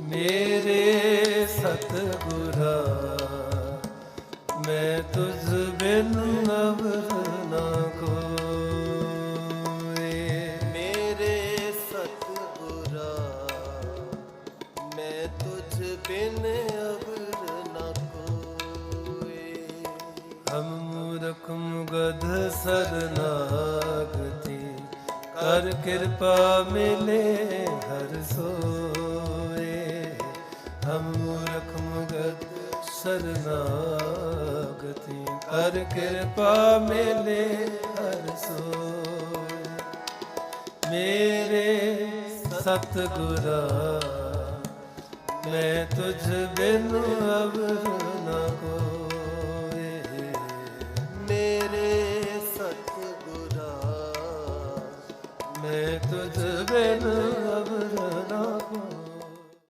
ਮੇਰੇ ਸਤਿਗੁਰਾ ਮੈਂ ਤੁਝ ਬਿਨ ਅਵਰ ਨਾ ਕੋਏ ਮੇਰੇ ਸਤਿਗੁਰਾ ਮੈਂ ਤੁਝ ਬਿਨ ਅਵਰ ਨਾ ਕੋਏ ਹਮ ਮੂਰਖ ਮੁਗਧ ਸਰਨਾਗਤੀ ਕਰ ਕਿਰਪਾ ਮਿਲੇ ਹਰ ਸੋ ਮੂਰਖ ਗਤ ਸਰਨਾਗਤੀ ਕਰ ਕਿਰਪਾ ਮੇਲੇ, ਹਰ ਸੋ ਮੇਰੇ ਸਤ ਗੁਰਾ ਮੈਂ ਤੁਝ ਬਿਨ ਅਵਰ ਨਾ ਕੋਏ। ਮੇਰੇ ਸਤ ਗੁਰਾ ਮੈਂ ਤੁਝ ਬਿਨ